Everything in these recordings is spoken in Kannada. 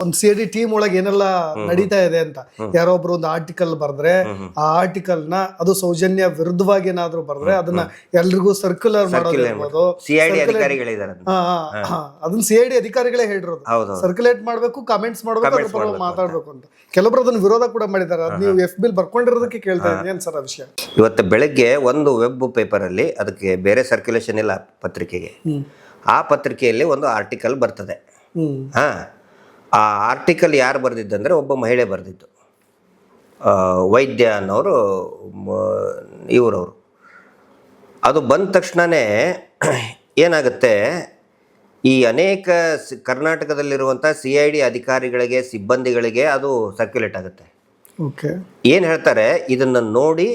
ಒಂದ್ ಸಿ ಡಿ ಟೀಮ್ ಒಳಗೆ ಏನೆಲ್ಲ ನಡೀತಾ ಇದೆ ಅಂತ. ಯಾರೋ ಒಬ್ರು ಒಂದು ಆರ್ಟಿಕಲ್ ಬರೆದ್ರೆ ಆ ಆರ್ಟಿಕಲ್ನ ಅದು ಸೌಜನ್ಯ ವಿರುದ್ಧವಾಗಿ ಏನಾದ್ರು ಬರೆದ್ರೆ ಅದನ್ನ ಎಲ್ರಿಗೂ ಸರ್ಕ್ಯುಲರ್ ಮಾಡೋದು. ಅದನ್ನ. ಸಿ ಐ ಡಿ ಅಧಿಕಾರಿಗಳೇ ಹೇಳಿರೋದು. ಸರ್ಕ್ಯುಲೇಟ್ ಮಾಡ್ಬೇಕು ಕಮೆಂಟ್ಸ್ ಮಾಡ್ಬೇಕು ಅದ್ರ ಪರವಾಗಿ ಮಾತಾಡ್ಬೇಕು ಅಂತ. ಕೆಲವರು ಅದನ್ನ ವಿರೋಧ ಕೂಡ ಮಾಡಿದ್ದಾರೆ. ಅದ್ ನೀವು ಎಫ್ ಬಿಲ್ ಬರ್ಕೊಂಡಿರೋದಕ್ಕೆ ಕೇಳ್ತಾ ಇದ್ದೀನಿ ಏನ್ ಸರ್ ಆ ವಿಷಯ. ಇವತ್ತು ಬೆಳಗ್ಗೆ ಒಂದು ವೆಬ್ ಪೇಪರ್ ಅಲ್ಲಿ ಅದಕ್ಕೆ ಬೇರೆ ಸರ್ಕ್ಯುಲೇಷನ್ ಇಲ್ಲ ಪತ್ರಿಕೆಗೆ. ಆ ಪತ್ರಿಕೆಯಲ್ಲಿ ಒಂದು ಆರ್ಟಿಕಲ್ ಬರ್ತದೆ. ಹ್ಮ್. ಹಾ. ಆ ಆರ್ಟಿಕಲ್ ಯಾರು ಬರೆದಿದ್ದಂದ್ರೆ ಒಬ್ಬ ಮಹಿಳೆ ಬರೆದಿದ್ದು ವೈದ್ಯ ಅನ್ನೋರು ಇವರವರು. ಅದು ಬಂದ ತಕ್ಷಣವೇ ಏನಾಗುತ್ತೆ ಈ ಅನೇಕ ಸಿ ಕರ್ನಾಟಕದಲ್ಲಿರುವಂಥ ಸಿ ಐ ಡಿ ಅಧಿಕಾರಿಗಳಿಗೆ ಸಿಬ್ಬಂದಿಗಳಿಗೆ ಅದು ಸರ್ಕ್ಯುಲೇಟ್ ಆಗುತ್ತೆ. ಓಕೆ. ಏನು ಹೇಳ್ತಾರೆ ಇದನ್ನು ನೋಡಿ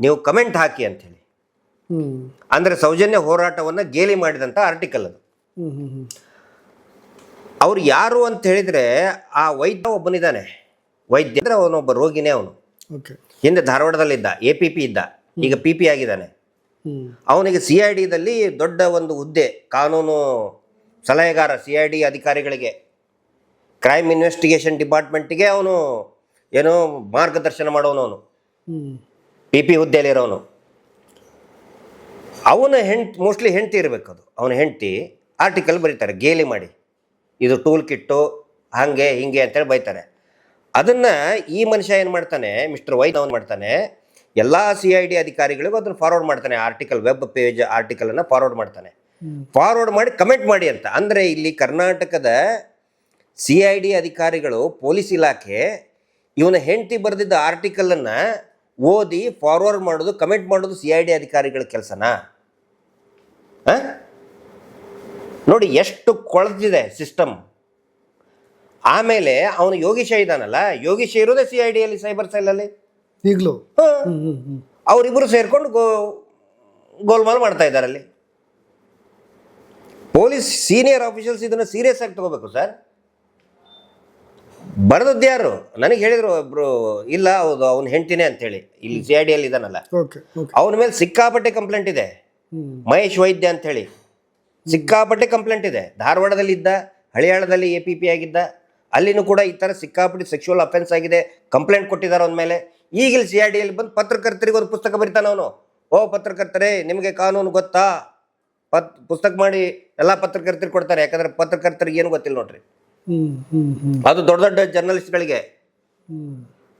ನೀವು ಕಮೆಂಟ್ ಹಾಕಿ ಅಂಥೇಳಿ. ಅಂದರೆ ಸೌಜನ್ಯ ಹೋರಾಟವನ್ನು ಗೇಲಿ ಮಾಡಿದಂಥ ಆರ್ಟಿಕಲ್ ಅದು. ಅವ್ರು ಯಾರು ಅಂತ ಹೇಳಿದರೆ ಆ ವೈದ್ಯ ಒಬ್ಬನಿದ್ದಾನೆ. ವೈದ್ಯ ಅಂದರೆ ಅವನೊಬ್ಬ ರೋಗಿನೇ ಅವನು. ಓಕೆ. ಹಿಂದೆ ಧಾರವಾಡದಲ್ಲಿದ್ದ ಎ ಪಿ ಪಿ ಇದ್ದ. ಈಗ ಪಿ ಪಿ ಆಗಿದ್ದಾನೆ. ಅವನಿಗೆ ಸಿ ಐ ಡಿದಲ್ಲಿ ದೊಡ್ಡ ಒಂದು ಹುದ್ದೆ ಕಾನೂನು ಸಲಹೆಗಾರ ಸಿ ಐ ಡಿ ಅಧಿಕಾರಿಗಳಿಗೆ. ಕ್ರೈಮ್ ಇನ್ವೆಸ್ಟಿಗೇಷನ್ ಡಿಪಾರ್ಟ್ಮೆಂಟಿಗೆ ಅವನು ಏನೋ ಮಾರ್ಗದರ್ಶನ ಮಾಡೋನು ಅವನು. ಪಿ ಪಿ ಹುದ್ದೆಯಲ್ಲಿರೋನು. ಅವನ ಹೆಂಡ್ ಮೋಸ್ಟ್ಲಿ ಹೆಂಡ್ತಿ ಇರಬೇಕು ಅದು ಅವನ ಹೆಂಡತಿ ಆರ್ಟಿಕಲ್ ಬರೀತಾರೆ ಗೇಲಿ ಮಾಡಿ. ಇದು ಟೂಲ್ ಕಿಟ್ಟು ಹಾಗೆ ಹಿಂಗೆ ಅಂತೇಳಿ ಬೈತಾರೆ. ಅದನ್ನು ಈ ಮನುಷ್ಯ ಏನು ಮಾಡ್ತಾನೆ ಮಿಸ್ಟರ್ ವೈದ್ ಅವನು ಮಾಡ್ತಾನೆ ಎಲ್ಲ ಸಿ ಐ ಡಿ ಅಧಿಕಾರಿಗಳಿಗೂ ಅದನ್ನು ಫಾರ್ವರ್ಡ್ ಮಾಡ್ತಾನೆ. ಆರ್ಟಿಕಲ್ ವೆಬ್ ಪೇಜ್ ಆರ್ಟಿಕಲನ್ನು ಫಾರ್ವರ್ಡ್ ಮಾಡ್ತಾನೆ. ಫಾರ್ವರ್ಡ್ ಮಾಡಿ ಕಮೆಂಟ್ ಮಾಡಿ ಅಂತ. ಅಂದರೆ ಇಲ್ಲಿ ಕರ್ನಾಟಕದ ಸಿ ಐ ಡಿ ಅಧಿಕಾರಿಗಳು ಪೊಲೀಸ್ ಇಲಾಖೆ ಇವನ ಹೆಂಡತಿ ಬರೆದಿದ್ದ ಆರ್ಟಿಕಲನ್ನು ಓದಿ ಫಾರ್ವರ್ಡ್ ಮಾಡೋದು ಕಮೆಂಟ್ ಮಾಡೋದು ಸಿ ಐ ಡಿ ಅಧಿಕಾರಿಗಳ ಕೆಲಸನಾ? ಆ? ನೋಡಿ ಎಷ್ಟು ಕೊಳೆದಿದೆ ಸಿಸ್ಟಮ್. ಆಮೇಲೆ ಅವನು ಯೋಗೀಶ ಇದ್ದಾನಲ್ಲ ಯೋಗೀಶ ಇರೋದೇ ಸಿ ಐ ಡಿಯಲ್ಲಿ ಸೈಬರ್ ಸೆಲ್ಲಲ್ಲಿ ಈಗಲೂ. ಅವರಿಬ್ಬರು ಸೇರ್ಕೊಂಡು ಗೋ ಗೋಲ್ಮಾಲ್ ಮಾಡ್ತಾ ಇದ್ದಾರೆ ಅಲ್ಲಿ. ಪೊಲೀಸ್ ಸೀನಿಯರ್ ಆಫೀಷಿಯಲ್ಸ್ ಇದನ್ನು ಸೀರಿಯಸ್ ಆಗಿ ತಗೋಬೇಕು ಸರ್. ಬರೆದದ್ದು ಯಾರು? ನನಗೆ ಹೇಳಿದ್ರು ಒಬ್ರು ಇಲ್ಲ ಹೌದು ಅವ್ನ ಅಂತ ಅಂತೇಳಿ. ಇಲ್ಲಿ ಸಿ ಐ ಡಿಯಲ್ಲಿ ಇದಾನಲ್ಲ ಅವನ ಮೇಲೆ ಸಿಕ್ಕಾಪಟ್ಟೆ ಕಂಪ್ಲೇಂಟ್ ಇದೆ. ಮಹೇಶ್ ವೈದ್ಯ ಅಂತೇಳಿ. ಸಿಕ್ಕಾಪಟ್ಟೆ ಕಂಪ್ಲೇಂಟ್ ಇದೆ. ಧಾರವಾಡದಲ್ಲಿ ಇದ್ದ ಹಳಿಯಾಳದಲ್ಲಿ ಎ ಪಿ ಪಿ ಆಗಿದ್ದ ಅಲ್ಲಿನೂ ಕೂಡ ಈ ಥರ ಸಿಕ್ಕಾಪಟ್ಟೆ ಸೆಕ್ಷುವಲ್ ಅಫೆನ್ಸ್ ಆಗಿದೆ ಕಂಪ್ಲೇಂಟ್ ಕೊಟ್ಟಿದ್ದಾರೆ ಅಂದಮೇಲೆ ಮೇಲೆ. ಈಗಿಲ್ಲಿ ಸಿ ಆರ್ ಡಿಯಲ್ಲಿ ಬಂದು ಪತ್ರಕರ್ತರಿಗೆ ಒಂದು ಪುಸ್ತಕ ಬರಿತಾನೆ ಅವನು. ಓ ಪತ್ರಕರ್ತರೇ ನಿಮಗೆ ಕಾನೂನು ಗೊತ್ತಾ? ಪತ್ ಪುಸ್ತಕ ಮಾಡಿ ಎಲ್ಲ ಪತ್ರಕರ್ತರಿಗೆ ಕೊಡ್ತಾರೆ. ಯಾಕಂದ್ರೆ ಪತ್ರಕರ್ತರಿಗೆ ಏನು ಗೊತ್ತಿಲ್ಲ ನೋಡ್ರಿ. ಅದು ದೊಡ್ಡ ದೊಡ್ಡ ಜರ್ನಲಿಸ್ಟ್ಗಳಿಗೆ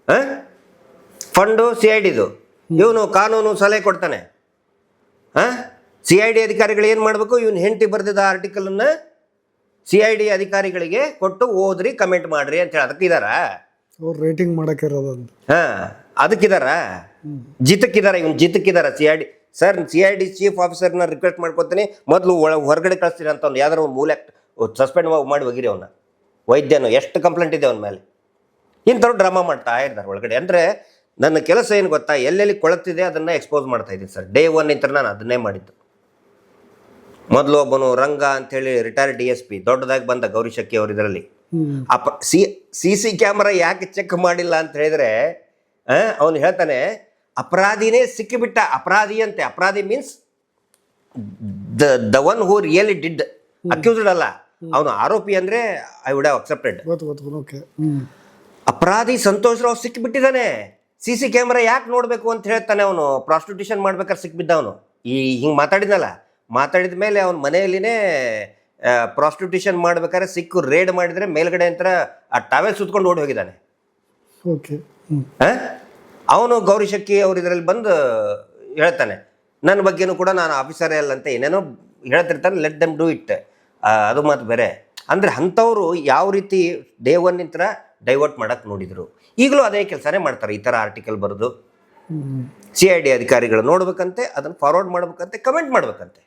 ಹಾಂ? ಫಂಡು ಸಿ ಐ ಡಿದು ಇವನು ಕಾನೂನು ಸಲಹೆ ಕೊಡ್ತಾನೆ. ಹಾಂ? ಸಿ ಐ ಡಿ ಅಧಿಕಾರಿಗಳು ಏನು ಮಾಡಬೇಕು? ಇವನು ಹೆಂಡತಿ ಬರೆದಿದ್ದ ಆರ್ಟಿಕಲನ್ನು ಸಿ ಐ ಡಿ ಅಧಿಕಾರಿಗಳಿಗೆ ಕೊಟ್ಟು ಓದ್ರಿ ಕಮೆಂಟ್ ಮಾಡ್ರಿ ಅಂತ ಹೇಳಿ. ಅದಕ್ಕಿದಾರ ಅವ್ರು ರೇಟಿಂಗ್ ಮಾಡಕ್ಕೆ ಹಾಂ ಅದಕ್ಕಿದಾರ ಜಿತಕ್ಕಿದಾರ ಇವ್ನು ಜಿತಕ್ಕಿದಾರ C I D sir C I D chief ಆಫೀಸರ್ನ request ಮಾಡ್ಕೊತೀನಿ. ಮೊದಲು ಒಳ ಹೊರಗಡೆ ಕಳಿಸ್ತೀನಿ ಅಂತ ಒಂದು ಯಾವ್ದಾರು ಒಂದು ಮೂಲೆ ಸಸ್ಪೆಂಡ್ ಮಾಡಿ ಹೋಗಿರಿ ಅವನ್ನ ವೈದ್ಯನು ಎಷ್ಟು ಕಂಪ್ಲೇಂಟ್ ಇದೆ ಅವನ ಮೇಲೆ? ಇಂಥವ್ರು ಡ್ರಾಮಾ ಮಾಡ್ತಾ ಇದ್ದಾರೆ ಒಳಗಡೆ. ಅಂದರೆ ನನ್ನ ಕೆಲಸ ಏನು ಗೊತ್ತಾ? ಎಲ್ಲೆಲ್ಲಿ ಕೊಳತಿದೆ ಅದನ್ನು ಎಕ್ಸ್ಪೋಸ್ ಮಾಡ್ತಾ ಇದ್ದೀನಿ ಸರ್ ಡೇ ಒನ್ ಇಂತ ನಾನು ಅದನ್ನೇ ಮಾಡಿದ್ದು. ಮೊದಲು ಒಬ್ಬನು ರಂಗ ಅಂತೇಳಿ ರಿಟೈರ್ಡ್ ಡಿ ಎಸ್ ಪಿ ದೊಡ್ಡದಾಗಿ ಬಂದ ಗೌರಿ ಶಕ್ಕಿ ಅವರು ಇದರಲ್ಲಿ. ಆ ಸಿ ಸಿ ಕ್ಯಾಮ್ರಾ ಯಾಕೆ ಚೆಕ್ ಮಾಡಿಲ್ಲ ಅಂತ ಹೇಳಿದ್ರೆ ಅವನು ಹೇಳ್ತಾನೆ ಅಪರಾಧಿನೇ ಸಿಕ್ಕಿಬಿಟ್ಟ ಅಪರಾಧಿ ಅಂತೆ. ಅಪರಾಧಿ means the the one who really did accused ಅಲ್ಲ. ಅವನು ಆರೋಪಿ ಅಂದ್ರೆ ಐ ವುಡ್ ಹ್ಯಾವ್ ಅಕ್ಸೆಪ್ಟೆಡ್ ಅಪರಾಧಿ ಸಂತೋಷ್ ರಾವ್ ಸಿಕ್ಕಿಬಿಟ್ಟಿದ್ದಾನೆ. ಸಿ ಸಿ ಕ್ಯಾಮ್ರಾ ಯಾಕೆ ನೋಡಬೇಕು ಅಂತ ಹೇಳ್ತಾನೆ ಅವನು. ಪ್ರಾಸ್ಟಿಟ್ಯೂಷನ್ ಮಾಡ್ಬೇಕಾದ್ರೆ ಸಿಕ್ಬಿದ್ದ ಅವನು. ಈ ಹಿಂಗೆ ಮಾತಾಡಿದ್ನಲ್ಲ. ಮಾತಾಡಿದ ಮೇಲೆ ಅವನ ಮನೆಯಲ್ಲಿನೇ ಪ್ರಾಸ್ಟಿಟ್ಯೂಷನ್ ಮಾಡ್ಬೇಕಾದ್ರೆ ಸಿಕ್ಕು ರೇಡ್ ಮಾಡಿದ್ರೆ ಮೇಲ್ಗಡೆ ಅಂತ ಆ ಟಾವೆಲ್ ಸುತ್ಕೊಂಡು ಓಡಿ ಹೋಗಿದ್ದಾನೆ. ಅವನು ಗೌರಿ ಶಕ್ಕಿ ಅವ್ರ ಇದರಲ್ಲಿ ಬಂದು ಹೇಳ್ತಾನೆ ನನ್ನ ಬಗ್ಗೆನೂ ಕೂಡ ನಾನು ಆಫೀಸರೇ ಅಲ್ಲ ಅಂತ ಏನೇನೋ ಹೇಳ್ತಿರ್ತಾನೆ ಲೆಟ್ ದಮ್ ಡೂ ಇಟ್ ಅದು ಮಾತು ಬೇರೆ. ಅಂದರೆ ಅಂಥವ್ರು ಯಾವ ರೀತಿ ಡೇ ಒನ್ ನಿಂತರ ಡೈವರ್ಟ್ ಮಾಡೋಕ್ಕೆ ನೋಡಿದರು. ಈಗಲೂ ಅದೇ ಕೆಲಸನೇ ಮಾಡ್ತಾರೆ ಈ ಥರ ಆರ್ಟಿಕಲ್ ಬರೆದು. ಸಿ ಐ ಡಿ ಅಧಿಕಾರಿಗಳು ನೋಡ್ಬೇಕಂತೆ ಅದನ್ನು ಫಾರ್ವರ್ಡ್ ಮಾಡ್ಬೇಕಂತೆ ಕಮೆಂಟ್ ಮಾಡ್ಬೇಕಂತೆ.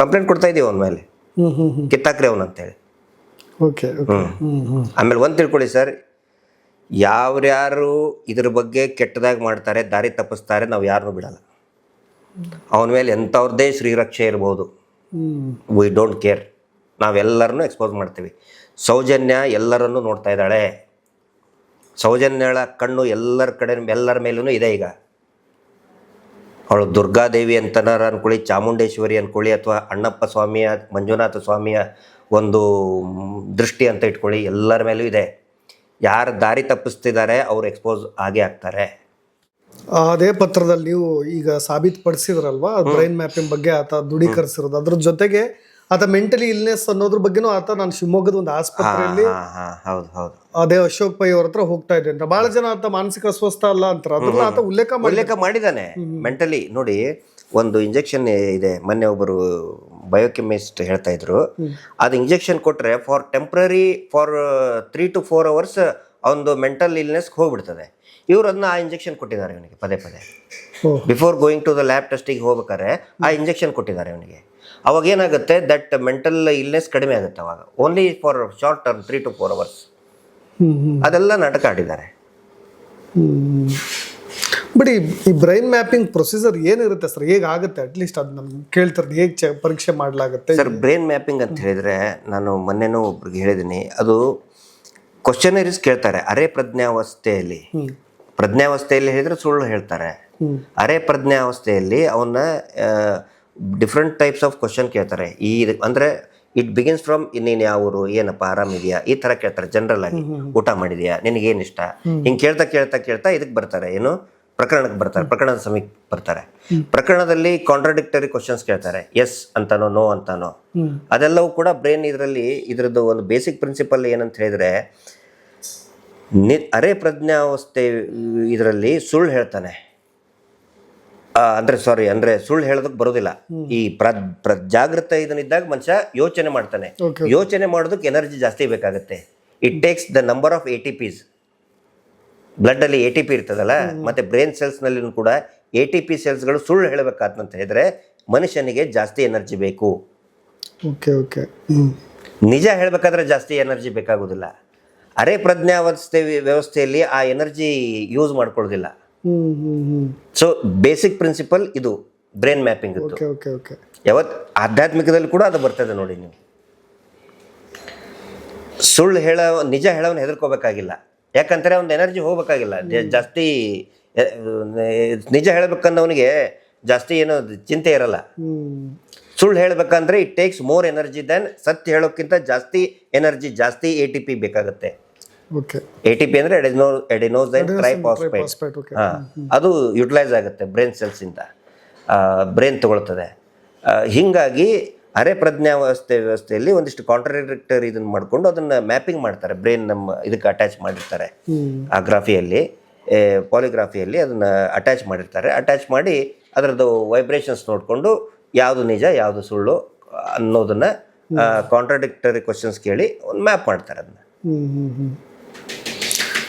ಕಂಪ್ಲೇಂಟ್ ಕೊಡ್ತಾ ಇದೀವಿ ಅವನ ಮೇಲೆ. ಕಿತ್ತಾಕ್ರಿ ಅವನು ಅಂತೇಳಿ. ಓಕೆ ಆಮೇಲೆ ಒಂದು ತಿಳ್ಕೊಳ್ಳಿ ಸರ್ ಯಾರ್ಯಾರು ಇದ್ರ ಬಗ್ಗೆ ಕೆಟ್ಟದಾಗಿ ಮಾಡ್ತಾರೆ ದಾರಿ ತಪ್ಪಿಸ್ತಾರೆ ನಾವು ಯಾರನ್ನೂ ಬಿಡಲ್ಲ. ಅವನ ಮೇಲೆ ಎಂಥವ್ರದ್ದೇ ಶ್ರೀರಕ್ಷೆ ಇರ್ಬೋದು. ವಿ ಡೋಂಟ್ ಕೇರ್ ನಾವೆಲ್ಲರನ್ನೂ ಎಕ್ಸ್ಪೋಸ್ ಮಾಡ್ತೀವಿ. ಸೌಜನ್ಯ ಎಲ್ಲರನ್ನೂ ನೋಡ್ತಾ ಇದ್ದಾಳೆ. ಸೌಜನ್ಯಳ ಕಣ್ಣು ಎಲ್ಲರ ಕಡೆ ಎಲ್ಲರ ಮೇಲೂ ಇದೆ ಈಗ. ಅವಳು ದುರ್ಗಾದೇವಿ ಅಂತನಾರ ಅನ್ಕೊಳ್ಳಿ ಚಾಮುಂಡೇಶ್ವರಿ ಅನ್ಕೊಳ್ಳಿ ಅಥವಾ ಅಣ್ಣಪ್ಪ ಸ್ವಾಮಿಯ ಮಂಜುನಾಥ ಸ್ವಾಮಿಯ ಒಂದು ದೃಷ್ಟಿ ಅಂತ ಇಟ್ಕೊಳ್ಳಿ ಎಲ್ಲರ ಮೇಲೂ ಇದೆ. ಯಾರು ದಾರಿ ತಪ್ಪಿಸ್ತಿದ್ದಾರೆ ಅವ್ರು ಎಕ್ಸ್ಪೋಸ್ ಆಗೇ ಆಗ್ತಾರೆ. ಅದೇ ಪತ್ರದಲ್ಲಿ ನೀವು ಈಗ ಸಾಬೀತುಪಡಿಸಿದ್ರಲ್ವಾ? ಬ್ರೈನ್ ಮ್ಯಾಪಿಂಗ್ ಬಗ್ಗೆ ಆತ ದೃಢೀಕರಿಸಿರೋದು ಅದ್ರ ಜೊತೆಗೆ ಆತ ಮೆಂಟಲಿ ಇಲ್ನೆಸ್ ಅನ್ನೋದ್ರ ಬಗ್ಗೆನೂ ಆತ ನಾನು ಶಿವಮೊಗ್ಗದ ಒಂದು ಆಸ್ಪತ್ರೆಯಲ್ಲಿ ಹೌದು ಹೌದು. ಅದೇ ಅಶೋಕ್ ಪೈ ಅವ್ರ ಹತ್ರ ಹೋಗ್ತಾ ಇದ್ದೆ ಅಂತ. ಬಹಳ ಜನ ಆತ ಮಾನಸಿಕ ಅಸ್ವಸ್ಥ ಅಲ್ಲ ಅಂತಾರೆ. ಅದನ್ನ ಆತ ಉಲ್ಲೇಖ ಉಲ್ಲೇಖ ಮಾಡಿದಾನೆ ಮೆಂಟಲಿ ನೋಡಿ ಒಂದು ಇಂಜೆಕ್ಷನ್ ಇದೆ. ಮೊನ್ನೆ ಒಬ್ಬರು ಬಯೋಕೆಮಿಸ್ಟ್ ಹೇಳ್ತಾ ಇದ್ರು. ಅದು ಇಂಜೆಕ್ಷನ್ ಕೊಟ್ರೆ for temporary for three to four hours ಅವನದು ಮೆಂಟಲ್ ಇಲ್ನೆಸ್ ಹೋಗ್ಬಿಡ್ತದೆ. ಇವ್ರು ಅದನ್ನ ಆ ಇಂಜೆಕ್ಷನ್ ಕೊಟ್ಟಿದ್ದಾರೆ ಇವನಿಗೆ ಪದೇ ಪದೇ. Before going to the lab ಟೆಸ್ಟಿಗೆ ಹೋಗ್ಬೇಕಾದ್ರೆ ಆ ಇಂಜೆಕ್ಷನ್ ಕೊಟ್ಟಿದ್ದಾರೆ ಅವನಿಗೆ. ಅವಾಗ ಏನಾಗುತ್ತೆ ದಟ್ ಮೆಂಟಲ್ ಇಲ್ನೆಸ್ ಕಡಿಮೆ ಆಗುತ್ತೆ ಅವಾಗ. Only for short term three to four hours ಅದೆಲ್ಲ ನಾಟಕ ಆಡಿದ್ದಾರೆ. ಬಟ್ ಈ ಬ್ರೈನ್ ಮ್ಯಾಪಿಂಗ್ ಪ್ರೊಸೀಜರ್ ಏನಿರುತ್ತೆ ಸರ್? ಹೇಗೆ ಆಗುತ್ತೆ? ಅಟ್ಲೀಸ್ಟ್ ಅದು ನಮ್ಗೆ ಕೇಳ್ತಾರೆ ಹೇಗೆ ಚೆ ಪರೀಕ್ಷೆ ಮಾಡಲಾಗುತ್ತೆ? ಸರ್ ಬ್ರೈನ್ ಮ್ಯಾಪಿಂಗ್ ಅಂತ ಹೇಳಿದ್ರೆ ನಾನು ಮೊನ್ನೆನೂ ಒಬ್ರಿಗೆ ಹೇಳಿದ್ದೀನಿ. ಅದು ಕ್ವಶನರೀಸ್ ಕೇಳ್ತಾರೆ. ಅರೆ ಪ್ರಜ್ಞಾವಸ್ಥೆಯಲ್ಲಿ. ಪ್ರಜ್ಞಾವಸ್ಥೆಯಲ್ಲಿ ಹೇಳಿದ್ರೆ ಸುಳ್ಳು ಹೇಳ್ತಾರೆ. ಅರೆ ಪ್ರಜ್ಞಾವಸ್ಥೆಯಲ್ಲಿ ಅವನ್ನ ಡಿಫ್ರೆಂಟ್ ಟೈಪ್ಸ್ ಆಫ್ ಕ್ವಶನ್ ಕೇಳ್ತಾರೆ. ಈ ಅಂದ್ರೆ ಇಟ್ ಬಿಗಿನ್ಸ್ ಫ್ರಮ್ ನೀನು ಯಾವ ಊರು ಏನಪ್ಪ ಆರಾಮಿದೆಯಾ ಈ ತರ ಕೇಳ್ತಾರೆ ಜನರಲ್ ಆಗಿ. ಊಟ ಮಾಡಿದ್ಯಾ? ನಿನಗೇನು ಇಷ್ಟ? ಹಿಂಗೆ ಕೇಳ್ತಾ ಕೇಳ್ತಾ ಕೇಳ್ತಾ ಇದಕ್ಕೆ ಬರ್ತಾರೆ. ಏನು? ಪ್ರಕರಣಕ್ಕೆ ಬರ್ತಾರೆ. ಪ್ರಕರಣದ ಸಮೀಪ ಬರ್ತಾರೆ. ಪ್ರಕರಣದಲ್ಲಿ ಕಾಂಟ್ರಡಿಕ್ಟರಿ ಕ್ವಶನ್ಸ್ ಕೇಳ್ತಾರೆ. ಎಸ್ ಅಂತಾನೋ ನೋ ಅಂತಾನೋ. ಅದೆಲ್ಲವೂ ಕೂಡ ಬ್ರೈನ್ ಇದರಲ್ಲಿ ಇದರದ್ದು ಒಂದು ಬೇಸಿಕ್ ಪ್ರಿನ್ಸಿಪಲ್ ಏನಂತ ಹೇಳಿದ್ರೆ ನಿ ಅರೆ ಪ್ರಜ್ಞಾವಸ್ಥೆ ಇದರಲ್ಲಿ ಸುಳ್ಳು ಹೇಳ್ತಾನೆ. ಅಂದ್ರೆ ಸಾರಿ ಅಂದ್ರೆ ಸುಳ್ಳು ಹೇಳೋದಕ್ಕೆ ಬರೋದಿಲ್ಲ. ಈ ಪ್ರ ಪ್ರ ಜಾಗೃತ ಇದನ್ನಿದ್ದಾಗ ಮನುಷ್ಯ ಯೋಚನೆ ಮಾಡ್ತಾನೆ. ಯೋಚನೆ ಮಾಡೋದಕ್ಕೆ ಎನರ್ಜಿ ಜಾಸ್ತಿ ಬೇಕಾಗುತ್ತೆ. It takes the number of A T Ps blood ಅಲ್ಲಿ ಎ ಟಿ ಪಿ ಇರ್ತದಲ್ಲ ಮತ್ತೆ ಬ್ರೈನ್ ಸೆಲ್ಸ್ನಲ್ಲಿ ಕೂಡ ಎ ಟಿ ಪಿ ಸೆಲ್ಸ್ಗಳು ಸುಳ್ಳು ಹೇಳಬೇಕಾದಂತ ಹೇಳಿದ್ರೆ ಮನುಷ್ಯನಿಗೆ ಜಾಸ್ತಿ ಎನರ್ಜಿ ಬೇಕು. Okay okay. ನಿಜ ಹೇಳಬೇಕಾದ್ರೆ ಜಾಸ್ತಿ ಎನರ್ಜಿ ಬೇಕಾಗೋದಿಲ್ಲ. ಅರೆ ಪ್ರಜ್ಞಾವಸ್ಥೆ ವ್ಯವಸ್ಥೆಯಲ್ಲಿ ಆ ಎನರ್ಜಿ ಯೂಸ್ ಮಾಡ್ಕೊಳ್ಳೋದಿಲ್ಲ. ಸೊ ಬೇಸಿಕ್ ಪ್ರಿನ್ಸಿಪಲ್ ಇದು ಬ್ರೈನ್ ಮ್ಯಾಪಿಂಗ್ ಯಾವತ್ ಆಧ್ಯಾತ್ಮಿಕದಲ್ಲಿ ಕೂಡ ಅದು ಬರ್ತದೆ ನೋಡಿ ನೀವು. ಸುಳ್ಳು ಹೇಳ ನಿಜ ಹೇಳೋನ್ ಹೆದರ್ಕೋಬೇಕಾಗಿಲ್ಲ. ಯಾಕಂದ್ರೆ ಒಂದು ಎನರ್ಜಿ ಹೋಗ್ಬೇಕಾಗಿಲ್ಲ. ಜಾಸ್ತಿ ನಿಜ ಹೇಳಬೇಕನ್ನವನಿಗೆ ಜಾಸ್ತಿ ಏನೋ ಚಿಂತೆ ಇರಲ್ಲ. ಸುಳ್ಳು ಹೇಳಬೇಕಂದ್ರೆ it takes more energy than ಸತ್ಯ ಹೇಳೋಕ್ಕಿಂತ ಜಾಸ್ತಿ ಎನರ್ಜಿ ಜಾಸ್ತಿ ಎ ಟಿ ಪಿ ಬೇಕಾಗುತ್ತೆ. ಎ ಟಿ ಪಿ ಅಂದ್ರೆ ಎಡಿನೋ ಎಡಿನೋಸೈನ್ ಟ್ರೈಪಾಸ್ಪೈಡ್ ಫಾಸ್ಫೇಟ್ ಓಕೆ ಹಾ. ಅದು ಯುಟಿಲೈಸ್ ಆಗುತ್ತೆ ಬ್ರೈನ್ ಸೆಲ್ಸಿಂದ ಬ್ರೈನ್ ತಗೊಳ್ತದೆ. ಹೀಗಾಗಿ ಅರೆ ಪ್ರಜ್ಞಾವಸ್ಥೆ ವ್ಯವಸ್ಥೆಯಲ್ಲಿ ಒಂದಿಷ್ಟು ಕಾಂಟ್ರಡಿಕ್ಟರ್ ಇದನ್ನ ಮಾಡ್ಕೊಂಡು ಅದನ್ನ ಮ್ಯಾಪಿಂಗ್ ಮಾಡ್ತಾರೆ. ಬ್ರೈನ್ ನಮ್ಮ ಇದಕ್ಕೆ ಅಟ್ಯಾಚ್ ಮಾಡಿರ್ತಾರೆ. ಆ ಗ್ರಾಫಿಯಲ್ಲಿ ಪಾಲಿಗ್ರಾಫಿಯಲ್ಲಿ ಅದನ್ನ ಅಟ್ಯಾಚ್ ಮಾಡಿರ್ತಾರೆ. ಅಟ್ಯಾಚ್ ಮಾಡಿ ಅದರದ್ದು ವೈಬ್ರೇಷನ್ಸ್ ನೋಡಿಕೊಂಡು ಯಾವುದು ನಿಜ ಯಾವುದು ಸುಳ್ಳು ಅನ್ನೋದನ್ನ ಕಾಂಟ್ರಾಡಿಕ್ಟರಿ ಕ್ವಶನ್ಸ್ ಕೇಳಿ ಒಂದು ಮ್ಯಾಪ್ ಮಾಡ್ತಾರೆ ಅದನ್ನ.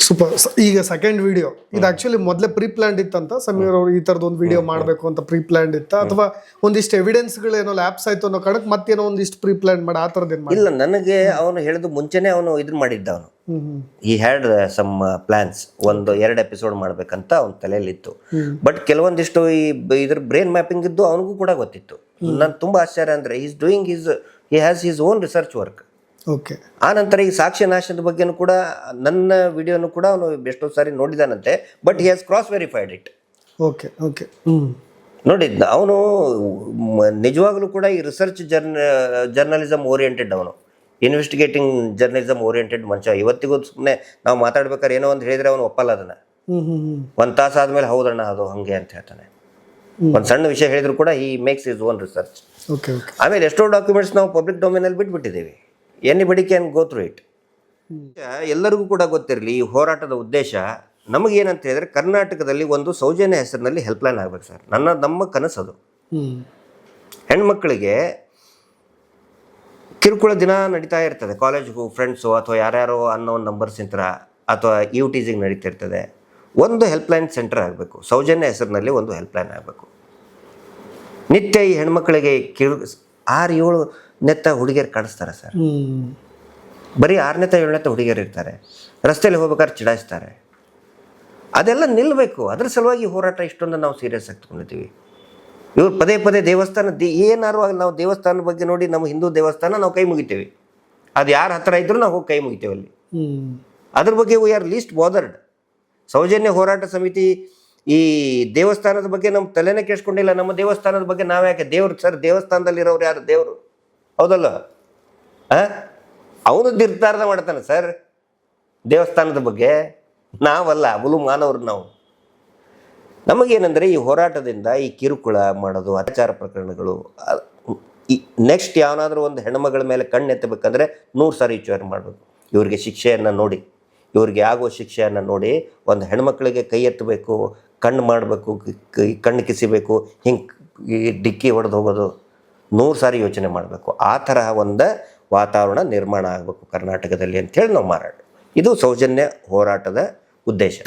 ಸೂಪರ್. ಈಗ ಸೆಕೆಂಡ್ ವಿಡಿಯೋ ಇದು ಆಕ್ಚುಲಿ ಮೊದಲೇ ಪ್ರೀ ಪ್ಲಾಂಡ್ ಇತ್ತಂತ ಸಮೀರ್ ಅವರು ಈ ತರದ ಒಂದು ವಿಡಿಯೋ ಮಾಡಬೇಕು ಅಂತ ಪ್ರೀ ಪ್ಲಾಂಡ್ ಇತ್ತ ಅಥವಾ ಒಂದಿಷ್ಟು ಎವಿಡೆನ್ಸ್ ಏನೋ ಲ್ಯಾಪ್ಸ್ ಆಯ್ತು ಅನ್ನೋ ಕಾರಣಕ್ಕೆ ಮತ್ತೇನೋ ಒಂದಿಷ್ಟು ಪ್ರೀ ಪ್ಲಾನ್ ಮಾಡಿ ಆ ಇಲ್ಲ ನನಗೆ ಅವನು ಹೇಳಿದ ಮುಂಚೆನೆ ಅವನು ಇದನ್ನ ಮಾಡಿದ್ದ ಅವನು ಈ ಹ್ಯಾಡ್ ಸಮ್ ಪ್ಲಾನ್ಸ್ ಒಂದು ಎರಡು ಎಪಿಸೋಡ್ ಮಾಡ್ಬೇಕಂತ ಅವನ ತಲೆಯಲ್ಲಿತ್ತು. ಬಟ್ ಕೆಲವೊಂದಿಷ್ಟು ಈ ಇದ್ರ ಬ್ರೈನ್ ಮ್ಯಾಪಿಂಗ್ ಇದ್ದು ಅವನಿಗೂ ಕೂಡ ಗೊತ್ತಿತ್ತು. ನಾನು ತುಂಬಾ ಆಶ್ಚರ್ಯ ಅಂದ್ರೆ is doing is he has his own research work okay. ಆ ನಂತರ ಈ ಸಾಕ್ಷ್ಯ ನಾಶದ ಬಗ್ಗೆನೂ ಕೂಡ ನನ್ನ ವಿಡಿಯೋನು ಕೂಡ ಅವನು ಎಷ್ಟೋ ಸಾರಿ ನೋಡಿದಾನಂತೆ but he has cross verified it okay okay. ನೋಡಿದ್ನ ಅವನು ನಿಜವಾಗ್ಲೂ ಕೂಡ ಈ ರಿಸರ್ಚ್ ಜರ್ನ ಜರ್ನಲಿಸಮ್ ಓರಿಯೆಂಟೆಡ್ ಅವನು. ಇನ್ವೆಸ್ಟಿಗೇಟಿಂಗ್ ಜರ್ನಲಿಸಮ್ ಓರಿಯೆಂಟೆಡ್ ಮನುಷ್ಯ. ಇವತ್ತಿಗೂ ಸುಮ್ಮನೆ ನಾವು ಮಾತಾಡ್ಬೇಕಾದ್ರೆ ಏನೋ ಒಂದು ಹೇಳಿದ್ರೆ ಅವನು ಒಪ್ಪಲ್ಲ ಅದನ್ನ. ಒಂದು ತಾಸು ಆದ್ಮೇಲೆ ಹೌದಣ್ಣ ಅದು ಹಂಗೆ ಅಂತ ಹೇಳ್ತಾನೆ. ಒಂದು ಸಣ್ಣ ವಿಷಯ ಹೇಳಿದ್ರು ಕೂಡ ಈ ಮೇಕ್ಸ್ ಇಸ್ ಓನ್ ರಿಸರ್ಚ್ ಆಮೇಲೆ ಎಷ್ಟೋ ಡಾಕ್ಯುಮೆಂಟ್ಸ್ ನಾವು ಪಬ್ಲಿಕ್ ಡೊಮೇನಲ್ಲಿ ಬಿಟ್ಬಿಟ್ಟಿದ್ದೀವಿ. Anybody can go through it ಎಲ್ಲರಿಗೂ ಕೂಡ ಗೊತ್ತಿರಲಿ ಈ ಹೋರಾಟದ ಉದ್ದೇಶ ನಮಗೇನಂತ ಹೇಳಿದ್ರೆ ಕರ್ನಾಟಕದಲ್ಲಿ ಒಂದು ಸೌಜನ್ಯ ಹೆಸರಿನಲ್ಲಿ ಹೆಲ್ಪ್ಲೈನ್ ಆಗ್ಬೇಕು ಸರ್. ನನ್ನ ನಮ್ಮ ಕನಸದು. ಹೆಣ್ಮಕ್ಳಿಗೆ ಕಿರುಕುಳ ದಿನ ನಡೀತಾ ಇರ್ತದೆ. ಕಾಲೇಜ್ಗೂ ಫ್ರೆಂಡ್ಸು ಅಥವಾ ಯಾರ್ಯಾರೋ ಅನ್ನೋ ಒಂದು ನಂಬರ್ಸ್ ಇಂತ್ರ ಅಥವಾ ಯು ಟೀಸಿಂಗ್ ನಡೀತಿರ್ತದೆ ಒಂದು ಹೆಲ್ಪ್ಲೈನ್ ಸೆಂಟರ್ ಆಗಬೇಕು. ಸೌಜನ್ಯ ಹೆಸರಿನಲ್ಲಿ ಒಂದು ಹೆಲ್ಪ್ಲೈನ್ ಆಗಬೇಕು. ನಿತ್ಯ ಈ ಹೆಣ್ಮಕ್ಳಿಗೆ ಕಿರು ಆರು ಏಳು ನೆತ್ತ ಹುಡುಗಿಯರು ಕಾಣಿಸ್ತಾರೆ ಸರ್. ಬರೀ ಆರನೇತ ಏಳನೇತ ಹುಡುಗಿಯರು ಇರ್ತಾರೆ. ರಸ್ತೆಯಲ್ಲಿ ಹೋಗ್ಬೇಕಾದ್ರೆ ಚಿಡಾಯಿಸ್ತಾರೆ. ಅದೆಲ್ಲ ನಿಲ್ಲಬೇಕು ಅದ್ರ ಸಲುವಾಗಿ ಹೋರಾಟ ಇಷ್ಟೊಂದು ನಾವು ಸೀರಿಯಸ್ ಆಗಿ ತಗೊಂಡಿದ್ದೀವಿ. ಇವ್ರು ಪದೇ ಪದೇ ದೇವಸ್ಥಾನ ದಿ ಏನಾರು ಆಗಲಿ ನಾವು ದೇವಸ್ಥಾನದ ಬಗ್ಗೆ ನೋಡಿ ನಮ್ಮ ಹಿಂದೂ ದೇವಸ್ಥಾನ ನಾವು ಕೈ ಮುಗಿತೇವೆ. ಅದು ಯಾರ ಹತ್ರ ಇದ್ರೂ ನಾವು ಹೋಗಿ ಕೈ ಮುಗಿತೇವೆ ಅಲ್ಲಿ. ಅದ್ರ ಬಗ್ಗೆ we are least bothered Sowjanya ಹೋರಾಟ ಸಮಿತಿ ಈ ದೇವಸ್ಥಾನದ ಬಗ್ಗೆ ನಮ್ಮ ತಲೆನೇ ಕೇಳಿಸ್ಕೊಂಡಿಲ್ಲ ನಮ್ಮ ದೇವಸ್ಥಾನದ ಬಗ್ಗೆ ನಾವ್ಯಾಕೆ ದೇವ್ರು? ಸರ್, ದೇವಸ್ಥಾನದಲ್ಲಿರೋರು ಯಾರು? ದೇವರು. ಹೌದಲ್ಲ? ಅವನು ನಿರ್ಧಾರ ಮಾಡ್ತಾನೆ ಸರ್. ದೇವಸ್ಥಾನದ ಬಗ್ಗೆ ನಾವಲ್ಲ ಅವಲು ಮಾನವರು ನಾವು. ನಮಗೇನೆಂದರೆ ಈ ಹೋರಾಟದಿಂದ ಈ ಕಿರುಕುಳ ಮಾಡೋದು, ಅತ್ಯಾಚಾರ ಪ್ರಕರಣಗಳು ಈ ನೆಕ್ಸ್ಟ್ ಯಾವನಾದರೂ ಒಂದು ಹೆಣ್ಮಗಳ ಮೇಲೆ ಕಣ್ಣು ಎತ್ತಬೇಕಂದ್ರೆ ನೂರು ಸಾರಿ ವಿಚಾರ ಮಾಡಬೇಕು. ಇವರಿಗೆ ಶಿಕ್ಷೆಯನ್ನು ನೋಡಿ, ಇವರಿಗೆ ಆಗೋ ಶಿಕ್ಷೆಯನ್ನು ನೋಡಿ, ಒಂದು ಹೆಣ್ಮಕ್ಳಿಗೆ ಕೈ ಎತ್ತಬೇಕು ಕಣ್ಣು ಮಾಡಬೇಕು ಕಣ್ಣು ಕಿಸಿಬೇಕು, ಹಿಂಗೆ ಈ ಡಿಕ್ಕಿ ಹೊಡೆದು ಹೋಗೋದು, ನೂರು ಸಾರಿ ಯೋಚನೆ ಮಾಡಬೇಕು. ಆ ತರಹ ಒಂದು ವಾತಾವರಣ ನಿರ್ಮಾಣ ಆಗಬೇಕು ಕರ್ನಾಟಕದಲ್ಲಿ ಅಂಥೇಳಿ ನಾವು ಮಾರಾಟ. ಇದು ಸೌಜನ್ಯ ಹೋರಾಟದ ಉದ್ದೇಶ.